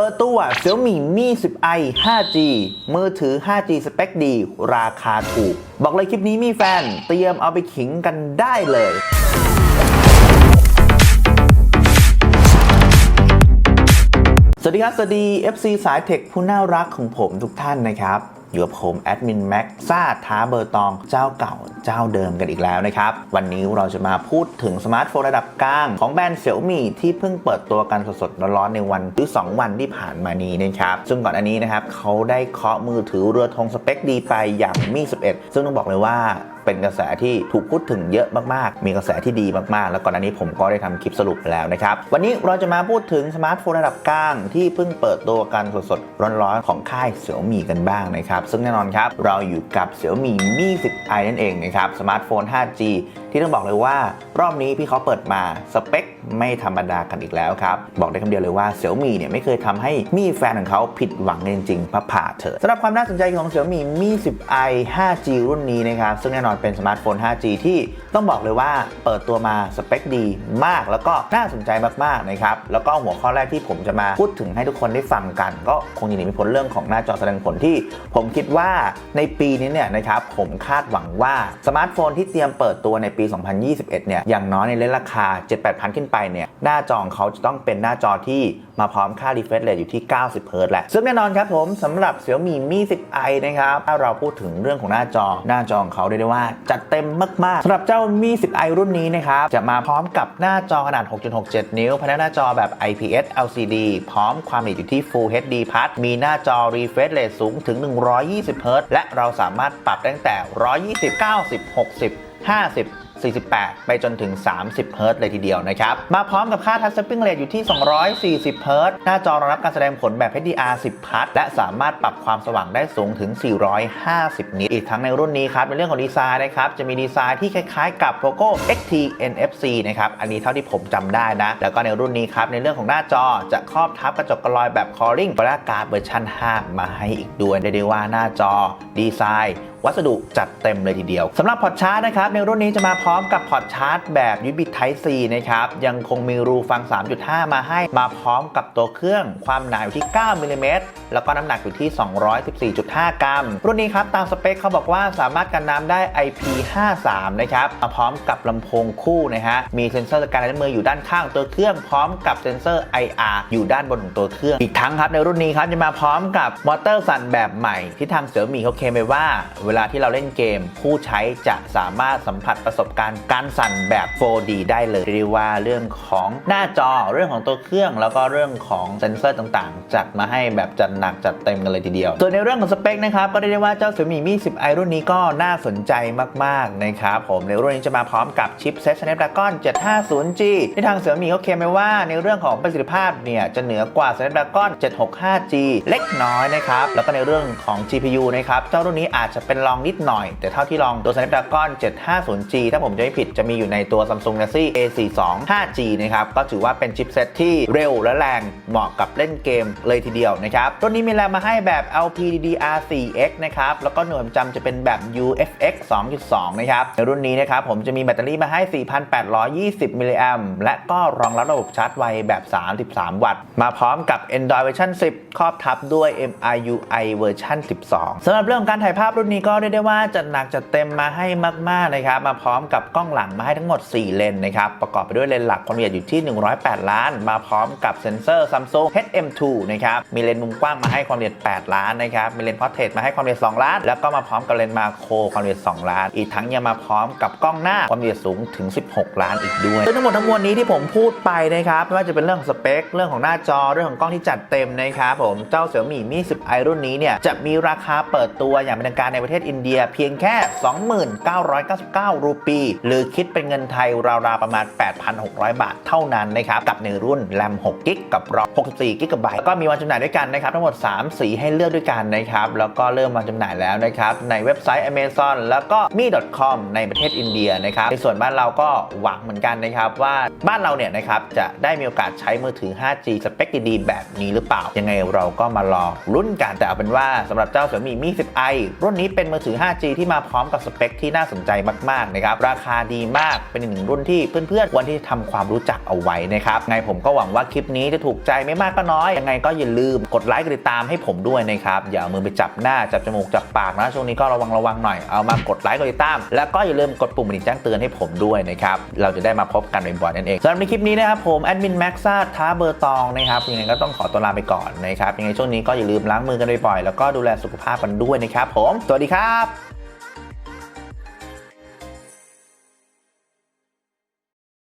เปิดตัว Xiaomi Mi 10i 5G มือถือ 5G สเปคดี ราคาถูก บอกเลยคลิปนี้มีแฟน เตรียมเอาไปขิงกันได้เลยสวัสดีครับ สวัสดี FC สายเทคผู้น่ารักของผมทุกท่านนะครับ อยู่กับผมแอดมินแม็กซ่าท้าเบอร์ตองเจ้าเก่าเจ้าเดิมกันอีกแล้วนะครับ วันนี้เราจะมาพูดถึงสมาร์ทโฟนระดับกลาง ของแบรนด์เสี่ยวมี่ที่เพิ่งเปิดตัวกันสดๆร้อนๆในวันหรือ 2 วันที่ผ่านมานี้นะครับ ซึ่งก่อนอันนี้นะครับเขาได้เคาะมือถือเรือธงสเปคดีไปอย่างมี่11 ซึ่งต้องบอกเลยว่า เป็นกระแสที่ถูกพูดถึงเยอะมากๆ มีกระแสที่ดีมากๆ แล้วก่อนอันนี้ผมก็ได้ทำคลิปสรุปไปแล้วนะครับ วันนี้เราจะมาพูดถึงสมาร์ทโฟนระดับกลางที่เพิ่งเปิดตัวกันสดๆ ร้อนๆ ของค่ายเสี่ยวมี่กันบ้างนะครับ ซึ่งแน่นอนครับ เราอยู่กับเสี่ยวมี่มี 10i นั่นเองนะครับ สมาร์ทโฟน 5G ที่ต้องบอกเลยว่ารอบนี้พี่เขาเปิดมาสเปคไม่ธรรมดากันอีกแล้วครับ บอกได้คำเดียวเลยว่าเสี่ยวมี่เนี่ยไม่เคยทำให้มีแฟนของเขาผิดหวังจริงๆพระผ่าเถอะสำหรับความน่าสนใจของเสี่ยวมี่มี่ 10i 5G รุ่นนี้นะครับ ซึ่งแน่นอนเป็นสมาร์ทโฟน 5G ที่ต้องบอกเลยว่าเปิดตัวมาสเปคดีมากแล้วก็น่าสนใจมากๆนะครับแล้วก็หัวข้อแรกที่ผมจะมาพูดถึงให้ทุกคนได้ฟังกัน ก็คงจะหนีไม่พ้นเรื่องของหน้าจอแสดงผลที่ ผมคิดว่าในปีนี้เนี่ยนะครับผมคาดหวังว่าสมาร์ทโฟนที่เตรียมเปิดตัวในปี 2021 เนี่ย อย่างน้อยในเลนราคา 7-8พันขึ้นไปเนี่ย หน้าจอของเขาจะต้องเป็นหน้าจอที่มาพร้อมค่า refresh rate อยู่ที่ 90เฮิร์ตซ์แหละ ซึ่งแน่นอนครับผมสำหรับ Xiaomi Mi 10i นะครับ ถ้าเราพูดถึงเรื่องของหน้าจอ หน้าจอของเขาเรียกได้ว่าจัดเต็มมาก ๆสำหรับเจ้า Mi 10i รุ่นนี้นะครับ จะมาพร้อมกับหน้าจอขนาด 6.67 นิ้วภายในหน้าจอแบบ IPS LCD พร้อมความละเอียดอยู่ที่ Full HD Plus มีหน้าจอ refresh rate สูงถึง 120เฮิร์ตซ์และเราสามารถปรับตั้งแต่ 120 90 60 50 48 ไปจนถึง 30 เฮิร์ตซ์เลยทีเดียวนะครับ มาพร้อมกับค่า Touch Sampling Rate อยู่ที่ 240 เฮิร์ตซ์หน้าจอรองรับการแสดงผลแบบ HDR 10 พัทและสามารถปรับความสว่างได้สูงถึง 450 นิตอีกทั้งในรุ่นนี้ครับในเรื่องของดีไซน์นะครับจะมีดีไซน์ที่คล้ายๆ กับ Poco XT NFC นะครับอันนี้เท่าที่ผมจำได้นะ แล้วก็ในรุ่นนี้ครับในเรื่องของหน้าจอจะครอบทับกระจกกระลอยแบบ Calling g r a p h i c เวอร์ชัน5มาให้อีกด้วยได้ได้ว่าหน้าจอดีไซน์วัสดุจัดเต็มเลยทีเดียวสำหรับพอร์ตชาร์จนะครับในรุ่นนี้จะมาพร้อมกับพอร์ตชาร์จแบบ USB Type C นะครับยังคงมีรูฟัง 3.5 มาให้มาพร้อมกับตัวเครื่องความหนาอยู่ที่ 9มิลลิเมตรแล้วก็น้ำหนักอยู่ที่ 214.5 กรัม รุ่นนี้ครับตามสเปคเขาบอกว่าสามารถกันน้ำได้ IP53 นะครับมาพร้อมกับลำโพงคู่นะฮะมีเซ็นเซอร์กนลายนิ้วมืออยู่ด้านข้างตัวเครื่องพร้อมกับเซ็นเซอร์ IR อยู่ด้านบนของตัวเครื่องอีกทั้งครับในรุ่นนี้ครับจะมาพร้อมกับมอเตอร์สั่นแบบใหม่ที่ทางเสี่ยมี่เขาเคลมไว้ว่าเวลาที่เราเล่นเกม ผู้ใช้จะสามารถสัมผัสประสบการณ์การสั่นแบบ 4D ได้เลยเรียกว่าเรื่องของหน้าจอเรื่องของตัวเครื่อง แล้วก็เรื่องของเซ็นเซอร์ต่างๆ จัดมาให้แบบจัดหนักจัดเต็มกันเลยทีเดียว ส่วนในเรื่องของสเปคนะครับก็เรียกได้ว่าเจ้า Xiaomi Mi 10i รุ่นนี้ก็น่าสนใจมากๆนะครับผมในรุ่นนี้จะมาพร้อมกับชิปเซ็ต Snapdragon 750G ที่ทาง Xiaomi เขาเคลมไว้ว่าในเรื่องของประสิทธิภาพเนี่ยจะเหนือกว่า Snapdragon 765G เล็กน้อยนะครับแล้วก็ในเรื่องของ GPU นะครับเจ้ารุ่นนี้อาจจะเป็นรองนิดหน่อย แต่เท่าที่ลองตัว Snapdragon 750G ถ้าผมจะไม่ผิดจะมีอยู่ในตัว Samsung Galaxy A42 5G นะครับ ก็ถือว่าเป็นชิปเซ็ตที่เร็วและแรงเหมาะกับเล่นเกมเลยทีเดียวนะครับรุ่นนี้มีแรมมาให้แบบ LPDDR4X นะครับ แล้วก็หน่วยจำจะเป็นแบบ UFX 2.2 นะครับ ในรุ่นนี้นะครับผมจะมีแบตเตอรี่มาให้ 4,820 มิลลิแอมและก็รองรับระบบชาร์จไวแบบ 33 วัตต์ มาพร้อมกับ Android เวอร์ชัน10 ครอบทับด้วย MIUI เวอร์ชัน12สำหรับเรื่องของการถ่ายภาพรุ่นนี้ก็เรียกได้ว่าจัดหนักจัดเต็มมาให้มากๆนะครับ มาพร้อมกับกล้องหลังมาให้ทั้งหมด 4 เลนนะครับ ประกอบไปด้วยเลนหลักความละเอียดอยู่ที่ 108 ล้าน มาพร้อมกับเซ็นเซอร์ Samsung HM2 นะครับ มีเลนมุมกว้างมาให้ความละเอียด 8 ล้านนะครับ มีเลนพอร์เทรตมาให้ความละเอียด 2 ล้าน แล้วก็มาพร้อมกับเลนมาโครความละเอียด 2 ล้าน อีกทั้งยังมาพร้อมกับกล้องหน้าความละเอียดสูงถึง 16 ล้านอีกด้วยทั้งหมดทั้งมวลนี้ที่ผมพูดไปนะครับไม่ว่าจะเป็นเรื่องของสเปค เรื่องของหน้าจอ เรื่องของกล้องที่จัดเต็มนะครับผม เจ้า Xiaomi Mi 10i รุ่นนี้เนี่ยจะมีราคาเปิดตัวอย่างเป็นทางการในประเทศอินเดียเพียงแค่ 2999 รูปี หรือคิดเป็นเงินไทยราวๆประมาณ 8,600 บาทเท่านั้นนะครับกับในรุ่นแรม6กิกกับรอ64กิกะไบต์ก็มีวันจำหน่ายด้วยกันนะครับทั้งหมด 3 สีให้เลือกด้วยกันนะครับแล้วก็เริ่มวางจำหน่ายแล้วนะครับในเว็บไซต์ Amazon แล้วก็ mi.com ในประเทศอินเดียนะครับในส่วนบ้านเราก็หวังเหมือนกันนะครับว่าบ้านเราเนี่ยนะครับจะได้มีโอกาสใช้มือถือ 5G สเปคดีๆแบบนี้หรือเปล่า ยังไงเราก็มารอรุ่นกันแต่เอาเป็นว่าสำหรับเจ้า Xiaomi Mi 10i รุ่นนี้เป็นมือถือ 5G ที่มาพร้อมกับสเปคที่น่าสนใจมากๆนะครับราคาดีมากเป็นหนึ่งรุ่นที่เพื่อนๆควรที่จะทำความรู้จักเอาไว้นะครับไงผมก็หวังว่าคลิปนี้จะถูกใจไม่มากก็น้อยยังไงก็อย่าลืมกดไลค์กดติดตามให้ผมด้วยนะครับอย่าเอามือไปจับหน้าจับจมูกจับปากนะช่วงนี้ก็ระวังระวังหน่อยเอามากดไลค์กดติดตาม แล้วก็อย่าลืมกดปุ่มกระดิ่งแจ้งเตือนให้ผมด้วยนะครับเราจะได้มาพบกันบ่อยๆนั่นเองสำหรับในคลิปนี้นะครับผมแอดมินแม็กซ่าท้าเบอร์ตองนะครับยังไงก็ต้องขอตัวลาไปก่อนนะครับยังไงช่วงนี้ก็อย่าลืมล้างมือกันบ่อยๆแล้วก็ดูแลสุขภาพกันด้วยนะครับผมสวัสดีครับ